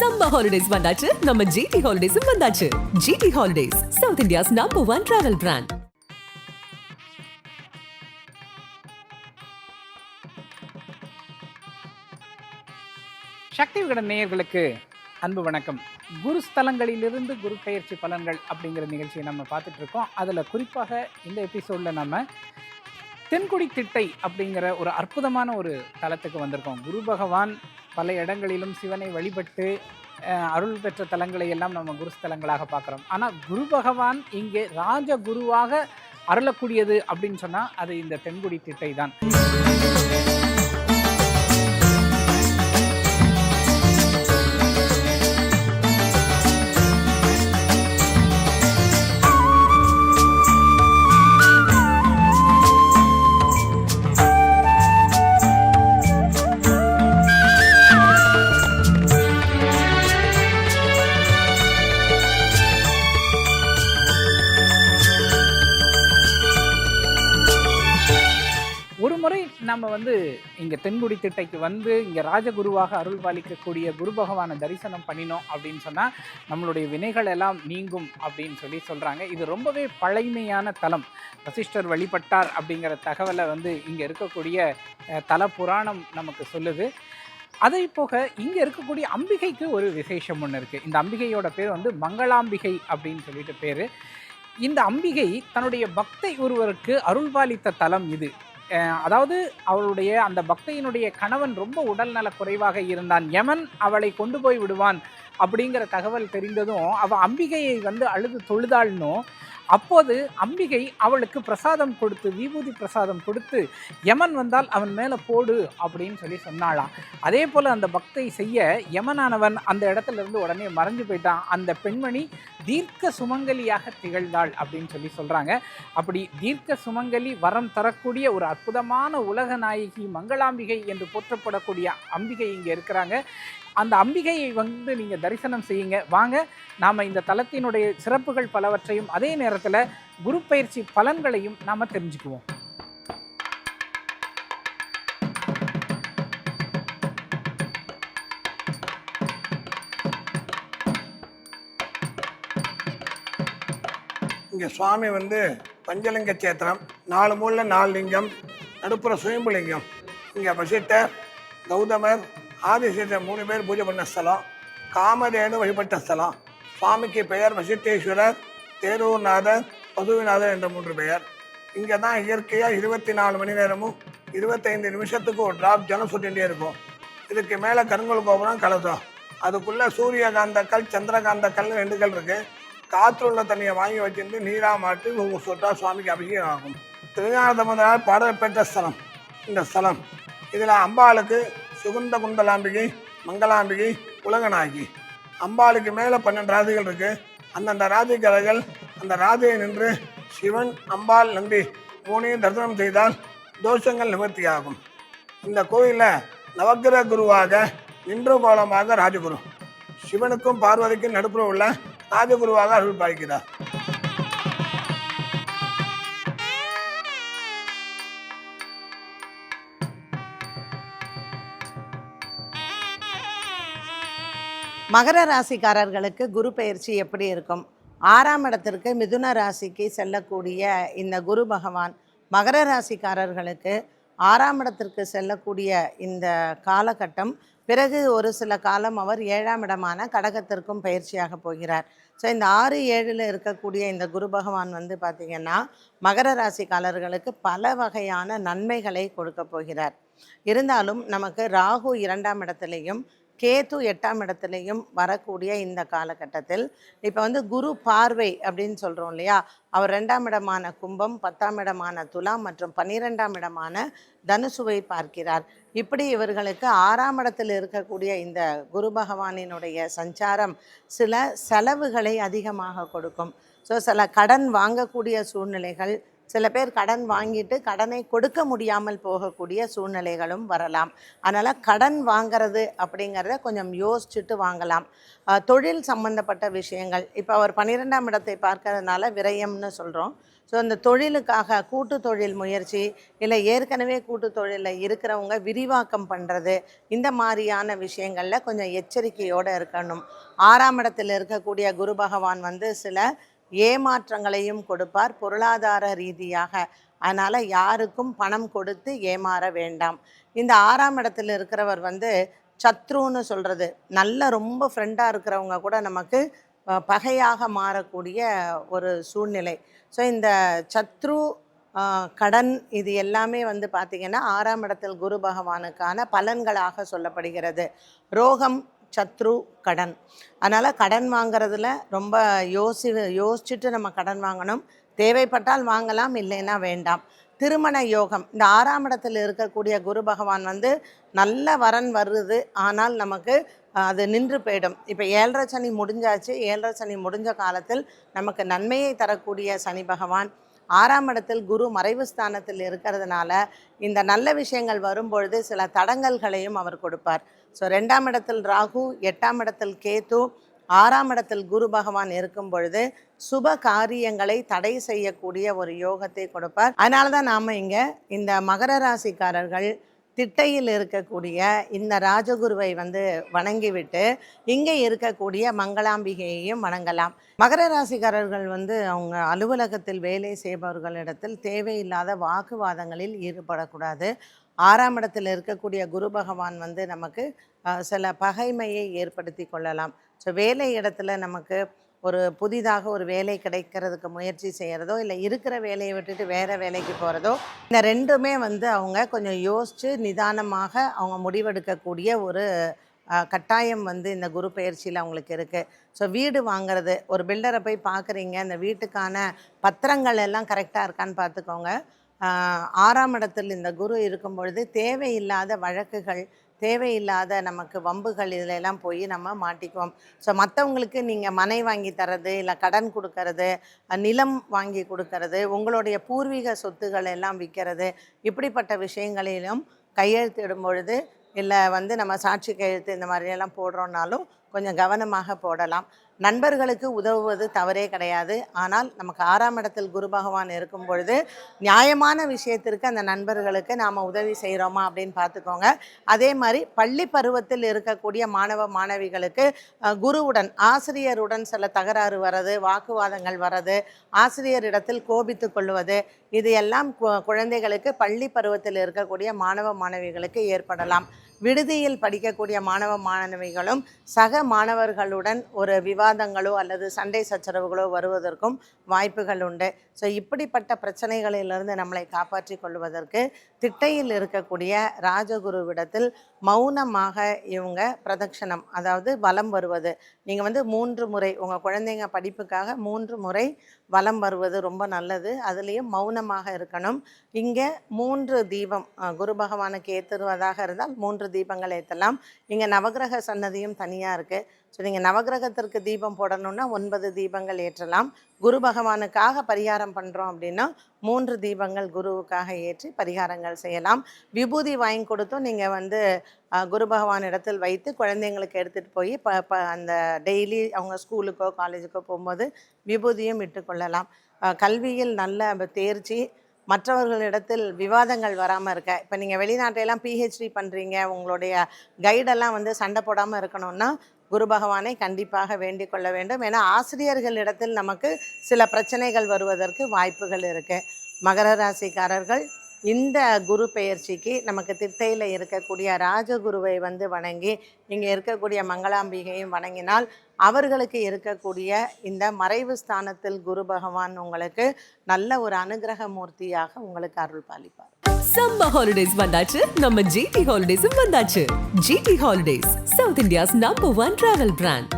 Summer holidays வந்தாச்சு. நம்ம GT ஹாலிடேஸும் வந்தாச்சு. GT holidays South India's number one travel brand Sakthi Vikatan நேயர்களுக்கு அன்பு வணக்கம். குரு ஸ்தலங்களிலிருந்து குரு பயிற்சி பலன்கள் அப்படிங்கிற நிகழ்ச்சியை நம்ம பார்த்துட்டு இருக்கோம். அதில் குறிப்பாக இந்த எபிசோடில் நம்ம தென்குடி திட்டை அப்படிங்கிற ஒரு அற்புதமான ஒரு தளத்துக்கு வந்திருக்கோம். குரு பகவான் பல இடங்களிலும் சிவனை வழிபட்டு அருள் பெற்ற தலங்களை எல்லாம் நம்ம குருஸ்தலங்களாக பார்க்குறோம். ஆனால் குரு பகவான் இங்கே ராஜ குருவாக அருளக்கூடியது அப்படின்னு சொன்னால் அது இந்த தென்குடி திட்டை தான் நம்ம வந்து இங்கே தென்குடி திட்டைக்கு வந்து இங்கே ராஜகுருவாக அருள் பாலிக்கக்கூடிய குரு பகவானை தரிசனம் பண்ணினோம் அப்படின்னு சொன்னால் நம்மளுடைய வினைகள் எல்லாம் நீங்கும் அப்படின்னு சொல்லி சொல்கிறாங்க இது ரொம்பவே பழமையான தலம். வசிஷ்டர் வழிபட்டார் அப்படிங்கிற தகவலை வந்து இங்கே இருக்கக்கூடிய தல புராணம் நமக்கு சொல்லுது. அதே போக இங்கே இருக்கக்கூடிய அம்பிகைக்கு ஒரு விசேஷம் ஒன்று இருக்குது இந்த அம்பிகையோட பேர் வந்து மங்களாம்பிகை அப்படின்னு சொல்லிட்டு பேர். இந்த அம்பிகை தன்னுடைய பக்தை ஒருவருக்கு அருள்பாலித்த தலம் இது. அதாவது அவளுடைய அந்த பக்தையினுடைய கணவன் ரொம்ப உடல்நல குறைவாக இருந்தான். யமன் அவளை கொண்டு போய் விடுவான் அப்படிங்கிற தகவல் தெரிந்ததும் அவள் அம்பிகையை வந்து அழுது தொழுதாள்னும் அப்போது அம்பிகை அவளுக்கு பிரசாதம் கொடுத்து விபூதி பிரசாதம் கொடுத்து யமன் வந்தால் அவன் மேலே போடு அப்படின்னு சொல்லி சொன்னாளாம். அதே போல் அந்த பக்தை செய்ய யமனானவன் அந்த இடத்துல இருந்து உடனே மறைஞ்சு போயிட்டான். அந்த பெண்மணி தீர்க்க சுமங்கலியாக திகழ்ந்தாள் அப்படின்னு சொல்லி சொல்கிறாங்க அப்படி தீர்க்க சுமங்கலி வரம் தரக்கூடிய ஒரு அற்புதமான உலக நாயகி மங்களாம்பிகை என்று போற்றப்படக்கூடிய அம்பிகை இங்கே இருக்கிறாங்க. அந்த அம்பிகையை வந்து நீங்கள் தரிசனம் செய்யுங்க. வாங்க நாம் இந்த தலத்தினுடைய சிறப்புகள் பலவற்றையும் அதே நேரத்தில் குரு பயிற்சி பலன்களையும் நாம் தெரிஞ்சுக்குவோம். இங்கே சுவாமி வந்து பஞ்சலிங்க சேத்திரம் நாலு மூலில் நாலு லிங்கம் நடுப்புற சுயம்பு லிங்கம் இங்கே வசிட்டர் கௌதமர் ஆதிசேஷன் மூணு பேர் பூஜை பண்ண ஸ்தலம் காமதேனு வழிபட்ட ஸ்தலம் சுவாமிக்கு பெயர் வசித்தேஸ்வரர் தேரூர்நாதர் பசுவிநாதர் என்ற மூன்று பெயர். இங்கே தான் இயற்கையாக இருபத்தி நாலு மணி நேரமும் இருபத்தைந்து நிமிஷத்துக்கு ஒரு டிராப் ஜலம் சுட்டிகிட்டே இருக்கும். இதுக்கு மேலே கருங்கல் கோபுரம் கலசம். அதுக்குள்ளே சூரியகாந்தக்கல் சந்திரகாந்தக்கல் ரெண்டு கல் இருக்குது காற்றுள்ள உள்ள தண்ணியை வாங்கி வச்சிருந்து நீரா மாற்றி உங்கள் சொட்டா சுவாமிக்கு அபிஷேகம் ஆகும். திருஞானதமதால் பாடல் பெற்ற ஸ்தலம் இந்த ஸ்தலம். இதில் அம்பாளுக்கு சுகுந்த குந்தலாம்பிகை மங்களாம்பிகை உலகநாயகி. அம்பாளுக்கு மேலே பன்னெண்டு ராதிகள் இருக்கு. அந்தந்த ராசிக்காரர்கள் அந்த ராதியை நின்று சிவன் அம்பாள் நம்பி மூணையும் தரிசனம் செய்தால் தோஷங்கள் நிவர்த்தியாகும் இந்த கோயிலில் நவக்கிரக குருவாக நின்று கோலமாக ராஜகுரு. சிவனுக்கும் பார்வதிக்கும் நடுப்புற உள்ள ராஜகுருவாக அருள் பாய்க்கிறார் மகர ராசிக்காரர்களுக்கு குரு பயிற்சி எப்படி இருக்கும்? ஆறாம் இடத்திற்கு மிதுன ராசிக்கு செல்லக்கூடிய இந்த குரு பகவான் மகர ராசிக்காரர்களுக்கு ஆறாம் இடத்திற்கு செல்லக்கூடிய இந்த காலகட்டம் பிறகு ஒரு சில காலம் அவர் ஏழாம் இடமான கடகத்திற்கும் பயிற்சியாக போகிறார். ஸோ இந்த ஆறு ஏழில் இருக்கக்கூடிய இந்த குரு பகவான் வந்து பார்த்திங்கன்னா மகர ராசிக்காரர்களுக்கு பல வகையான நன்மைகளை கொடுக்க போகிறார். இருந்தாலும் நமக்கு ராகு இரண்டாம் இடத்துலையும் கேது எட்டாம் இடத்துலையும் வரக்கூடிய இந்த காலகட்டத்தில் இப்போ வந்து குரு பார்வை அப்படின்னு சொல்கிறோம் இல்லையா? அவர் ரெண்டாம் இடமான கும்பம் பத்தாம் இடமான துலாம் மற்றும் பன்னிரெண்டாம் இடமான தனுசுவை பார்க்கிறார். இப்படி இவர்களுக்கு ஆறாம் இடத்தில் இருக்கக்கூடிய இந்த குரு பகவானினுடைய சஞ்சாரம் சில செலவுகளை அதிகமாக கொடுக்கும். ஸோ சில கடன் வாங்கக்கூடிய சூழ்நிலைகள் சில பேர் கடன் வாங்கிட்டு கடனை கொடுக்க முடியாமல் போகக்கூடிய சூழ்நிலைகளும் வரலாம். அதனால் கடன் வாங்கிறது அப்படிங்கிறத கொஞ்சம் யோசிச்சுட்டு வாங்கலாம். தொழில் சம்பந்தப்பட்ட விஷயங்கள். இப்போ அவர் பன்னிரெண்டாம் இடத்தை பார்க்கறதுனால விரயம்னு சொல்கிறோம் ஸோ இந்த தொழிலுக்காக கூட்டு தொழில் முயற்சி இல்லை ஏற்கனவே கூட்டு தொழிலில் இருக்கிறவங்க விரிவாக்கம் பண்ணுறது இந்த மாதிரியான விஷயங்களில் கொஞ்சம் எச்சரிக்கையோடு இருக்கணும். ஆறாம் இடத்தில் இருக்கக்கூடிய குரு பகவான் வந்து சில ஏமாற்றங்களையும் கொடுப்பார் பொருளாதார ரீதியாக. அதனால் யாருக்கும் பணம் கொடுத்து ஏமாற வேண்டாம். இந்த ஆறாம் இடத்துல இருக்கிறவர் வந்து சத்ருன்னு சொல்கிறது நல்ல ரொம்ப ஃப்ரெண்டாக இருக்கிறவங்க கூட நமக்கு பகையாக மாறக்கூடிய ஒரு சூழ்நிலை. ஸோ இந்த சத்ரு கடன் இது எல்லாமே வந்து பார்த்திங்கன்னா ஆறாம் இடத்தில் குரு பகவானுக்கான பலன்களாக சொல்லப்படுகிறது. ரோகம் சத்ரு கடன். அதனால் கடன் வாங்கிறதுல ரொம்ப யோசி யோசிச்சுட்டு நம்ம கடன் வாங்கணும். தேவைப்பட்டால் வாங்கலாம் இல்லைன்னா வேண்டாம். திருமண யோகம். இந்த ஆறாம் இடத்தில் இருக்கக்கூடிய குரு பகவான் வந்து நல்ல வரன் வருது. ஆனால் நமக்கு அது நின்று போயிடும். இப்போ ஏழரை சனி முடிஞ்சாச்சு. ஏழரை சனி முடிஞ்ச காலத்தில் நமக்கு நன்மையை தரக்கூடிய சனி பகவான். ஆறாம் இடத்தில் குரு மறைவு ஸ்தானத்தில் இருக்கிறதுனால இந்த நல்ல விஷயங்கள் வரும்பொழுது சில தடங்கல்களையும் அவர் கொடுப்பார். ஸோ ரெண்டாம் இடத்தில் ராகு எட்டாம் இடத்தில் கேது ஆறாம் இடத்தில் குரு பகவான் இருக்கும் பொழுது சுப காரியங்களை தடை செய்யக்கூடிய ஒரு யோகத்தை கொடுப்பார். அதனால தான் நாம் இங்கே இந்த மகர ராசிக்காரர்கள் திட்டையில் இருக்கக்கூடிய இந்த ராஜகுருவை வந்து வணங்கிவிட்டு இங்கே இருக்கக்கூடிய மங்களாம்பிகையையும் வணங்கலாம். மகர ராசிக்காரர்கள் வந்து அவங்க அலுவலகத்தில் வேலை செய்பவர்களிடத்தில் தேவையில்லாத வாக்குவாதங்களில் ஈடுபடக்கூடாது. ஆறாம் இடத்தில் இருக்கக்கூடிய குரு பகவான் வந்து நமக்கு சில பகைமையை ஏற்படுத்தி கொள்ளலாம். ஸோ வேலை இடத்துல நமக்கு ஒரு புதிதாக ஒரு வேலை கிடைக்கிறதுக்கு முயற்சி செய்கிறதோ இல்லை இருக்கிற வேலையை விட்டுட்டு வேறு வேலைக்கு போகிறதோ இந்த ரெண்டுமே வந்து அவங்க கொஞ்சம் யோசித்து நிதானமாக அவங்க முடிவெடுக்கக்கூடிய ஒரு கட்டாயம் வந்து இந்த குரு பயிற்சியில் அவங்களுக்கு இருக்குது ஸோ வீடு வாங்குறது ஒரு பில்டரை போய் பார்க்குறீங்க இந்த வீட்டுக்கான பத்திரங்கள் எல்லாம் கரெக்டாக இருக்கான்னு பார்த்துக்கோங்க. ஆறாம் இடத்தில் இந்த குரு இருக்கும் பொழுது தேவையில்லாத வழக்குகள் தேவையில்லாத நமக்கு வம்புகள் இதில் எல்லாம் போய் நம்ம மாட்டிக்குவோம். ஸோ மற்றவங்களுக்கு நீங்கள் மனை வாங்கி தரது இல்லை கடன் கொடுக்கறது நிலம் வாங்கி கொடுக்கறது உங்களுடைய பூர்வீக சொத்துக்கள் எல்லாம் விற்கிறது இப்படிப்பட்ட விஷயங்களிலும் கையெழுத்திடும் பொழுது இல்லை வந்து நம்ம சாட்சி கையெழுத்து இந்த மாதிரியெல்லாம் போடுறோன்னாலும் கொஞ்சம் கவனமாக போடலாம். நண்பர்களுக்கு உதவுவது தவறே கிடையாது. ஆனால் நமக்கு ஆறாம் இடத்தில் குரு பகவான் இருக்கும் பொழுது நியாயமான விஷயத்திற்கு அந்த நண்பர்களுக்கு நாம் உதவி செய்கிறோமா அப்படின்னு பார்த்துக்கோங்க. அதே மாதிரி பள்ளி பருவத்தில் இருக்கக்கூடிய மாணவ மாணவிகளுக்கு குருவுடன் ஆசிரியருடன் சில தகராறு வர்றது வாக்குவாதங்கள் வர்றது ஆசிரியரிடத்தில் கோபித்து கொள்வது இது எல்லாம் கு- குழந்தைகளுக்கு பள்ளி பருவத்தில் இருக்கக்கூடிய மாணவ மாணவிகளுக்கு ஏற்படலாம். விடுதியில் படிக்கக்கூடிய மாணவ மாணவிகளும் சக மாணவர்களுடன் ஒரு விவாதங்களோ அல்லது சண்டை சச்சரவுகளோ வருவதற்கும் வாய்ப்புகள் உண்டு. ஸோ இப்படிப்பட்ட பிரச்சனைகளிலிருந்து நம்மளை காப்பாற்றி கொள்வதற்கு திட்டையில் இருக்கக்கூடிய ராஜகுருவிடத்தில் மௌனமாக இவங்க பிரதட்சணம் அதாவது வலம் வருவது நீங்கள் வந்து மூன்று முறை உங்கள் குழந்தைங்க படிப்புக்காக மூன்று முறை வலம் வருவது ரொம்ப நல்லது. அதுலேயும் மௌனமாக இருக்கணும். இங்கே மூன்று தீபம் குரு பகவானுக்கு ஏற்றுவதாக இருந்தால் மூன்று தீபங்கள் ஏற்றலாம் இங்கே நவக்கிரக சன்னதியும் தனியாக இருக்குது ஸோ நீங்கள் நவக்கிரகத்திற்கு தீபம் போடணும்னா ஒன்பது தீபங்கள் ஏற்றலாம். குரு பகவானுக்காக பரிகாரம் பண்ணுறோம் அப்படின்னா மூன்று தீபங்கள் குருவுக்காக ஏற்றி பரிகாரங்கள் செய்யலாம். விபூதி வாங்கி கொடுத்தும் நீங்கள் வந்து குரு பகவான் இடத்தில் வைத்து குழந்தைங்களுக்கு எடுத்துகிட்டு போய் ப ப அந்த டெய்லி அவங்க ஸ்கூலுக்கோ காலேஜுக்கோ போகும்போது விபூதியும் இட்டுக்கொள்ளலாம் கல்வியில் நல்ல தேர்ச்சி மற்றவர்களிடத்தில் விவாதங்கள் வராமல் இருக்க. இப்போ நீங்கள் வெளிநாட்டையெல்லாம் பிஹெச்டி பண்ணுறீங்க உங்களுடைய கைடெல்லாம் வந்து சண்டை போடாமல் இருக்கணும்னா குரு பகவானை கண்டிப்பாக வேண்டிக் கொள்ள வேண்டும். ஏன்னா ஆசிரியர்களிடத்தில் நமக்கு சில பிரச்சனைகள் வருவதற்கு வாய்ப்புகள் இருக்குது மகர ராசிக்காரர்கள் இந்த குரு பெயர்ச்சிக்கு நமக்கு திட்டையில் இருக்கக்கூடிய ராஜகுருவை வந்து வணங்கி இங்கே இருக்கக்கூடிய மங்களாம்பிகையும் வணங்கினால் அவர்களுக்கு இருக்கக்கூடிய இந்த மறைவு ஸ்தானத்தில் குரு பகவான் உங்களுக்கு நல்ல ஒரு அனுகிரக மூர்த்தியாக உங்களுக்கு அருள் பாலிப்பார். சம்ம ஹாலிடேஸ் வந்தாச்சு நம்ம ஜிடி ஹாலிடேஸும் வந்தாச்சு. GT holidays South India's number one travel brand